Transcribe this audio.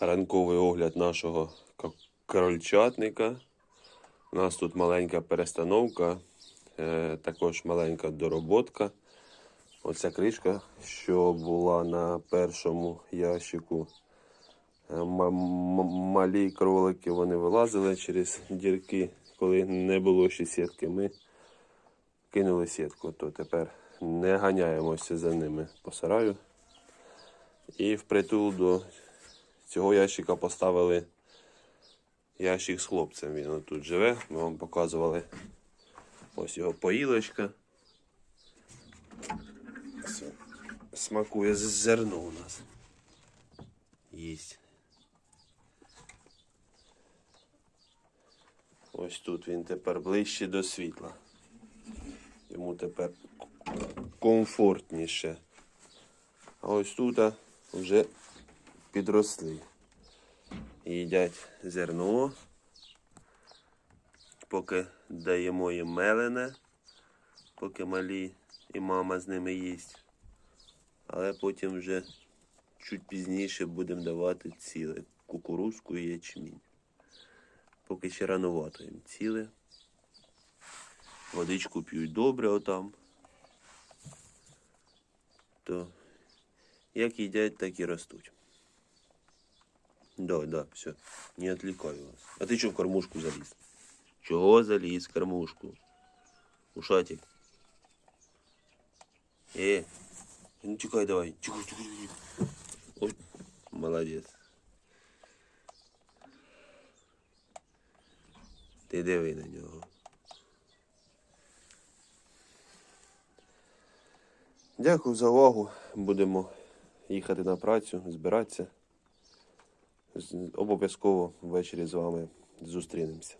ранковий огляд нашого крольчатника. У нас тут маленька перестановка, е, також маленька дороботка. Оця кришка, що була на першому ящику. Е, Малі кролики вони вилазили через дірки, коли не було ще сітки. Ми кинули сітку, то тепер не ганяємося за ними по сараю. І впритул до цього ящика поставили ящик з хлопцем. Він тут живе. Ми вам показували ось його поїлочка. Смакує зерно у нас. Їсть. Ось тут він тепер ближче до світла. Йому тепер комфортніше. А ось тут вже підросли. Їдять зерно, поки даємо їм мелене, поки малі і мама з ними їсть. Але потім вже чуть пізніше будемо давати ціле кукурузку і ячмінь. Поки ще ранувато їм ціле. Водичку п'ють добре отам. То як їдять, так і ростуть. Да, да, все. Не отвлекаю вас. А ты что в кормушку залез? Чего залез в кормушку? Ушатик. Э, ну тикай давай. Тихо, тихо, тихо. Ой, молодец. Ти диви на нього. Дякую за увагу. Будемо їхати на працю, збиратися. Обов'язково ввечері з вами зустрінемося.